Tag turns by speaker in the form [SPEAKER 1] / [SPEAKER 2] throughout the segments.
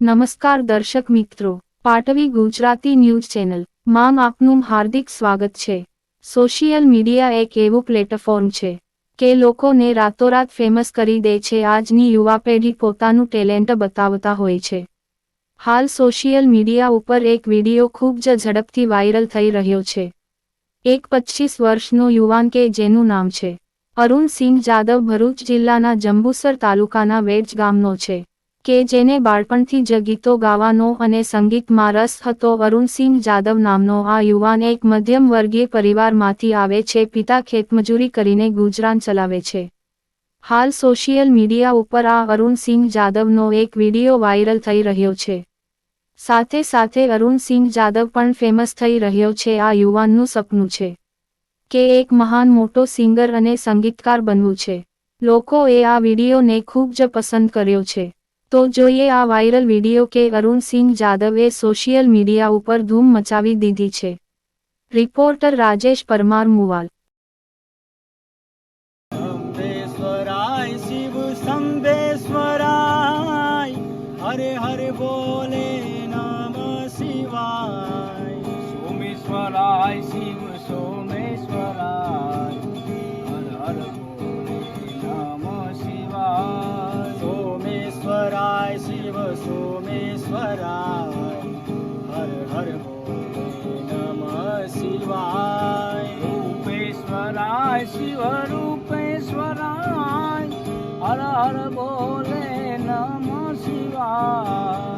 [SPEAKER 1] નમસ્કાર દર્શક મિત્રો, પાટવી ગુજરાતી ન્યૂઝ ચેનલ. માં આપનું હાર્દિક સ્વાગત છે. સોશિયલ મીડિયા એક એવું પ્લેટફોર્મ છે કે લોકોને રાતોરાત ફેમસ કરી દે છે. આજની યુવા પેઢી પોતાનું ટેલેન્ટ બતાવતા હોય છે. હાલ સોશિયલ મીડિયા ઉપર એક વિડિયો ખૂબ જ ઝડપથી વાયરલ થઈ રહ્યો છે. એક પચીસ વર્ષનો યુવાન કે જેનું નામ છે. અરુણ સિંહ જાદવ ભરૂચ જિલ્લાના જંબુસર તાલુકાના વેજ ગામનો છે. કે જેને બાળપણથી જ ગીતો ગાવાનો અને સંગીતમાં રસ હતો, અરુણસિંહ જાદવ નામનો આ યુવાન એક મધ્યમ વર્ગીય પરિવારમાંથી આવે છે. પિતા ખેતમજૂરી કરીને ગુજરાન ચલાવે છે. હાલ સોશિયલ મીડિયા ઉપર આ અરુણસિંહ જાદવનો એક વિડિયો વાયરલ થઈ રહ્યો છે. સાથે સાથે અરુણસિંહ જાદવ પણ ફેમસ થઈ રહ્યો છે. આ યુવાનનું સપનું છે કે એક મહાન મોટો સિંગર અને સંગીતકાર બનવું છે. લોકોએ આ વિડીયોને ખૂબ જ પસંદ કર્યો છે. તો જોઈએ આ વાયરલ વીડિયો કે અરુણસિંહ જાદવે સોશિયલ મીડિયા ઉપર ધૂમ મચાવી દીધી છે. રિપોર્ટર રાજેશ પરમાર મુવાલ.
[SPEAKER 2] સોમેશ્વરાય હર હર નમ શિવાય. રૂપેશ્વરાય શિવ રૂપેશ્વરાય. હર હર બોલે નમ શિવાય.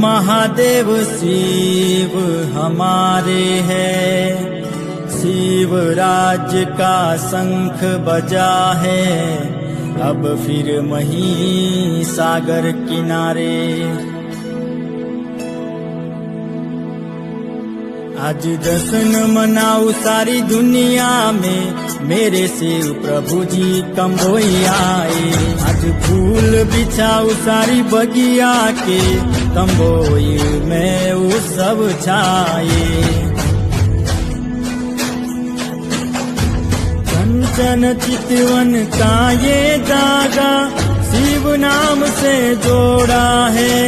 [SPEAKER 2] महादेव, शिव हमारे हैं। शिव राज्य का शंख बजा है। अब फिर मही सागर किनारे। आज जश्न मनाऊ सारी दुनिया में। मेरे शिव प्रभु जी कम्बोई आए। फूल बिछाऊ सारी बगिया के कम्बोई में वो सब छाए। कंचन चितवन का ये धागा शिव नाम से जोड़ा है।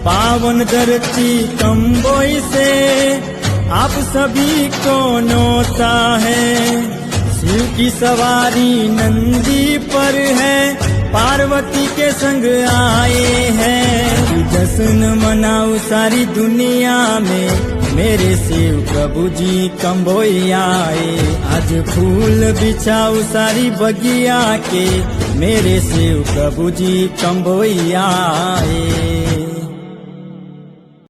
[SPEAKER 2] पावन धरती कम्बोई से आप सभी को नोता है। शिव की सवारी नंदी पर है पार्वती के संग आए हैं। जश्न मनाओ सारी दुनिया में। मेरे शिव प्रभु जी कम्बोई आए। आज फूल बिछाओ सारी बगिया के। मेरे शिव प्रभु जी कम्बोई आए।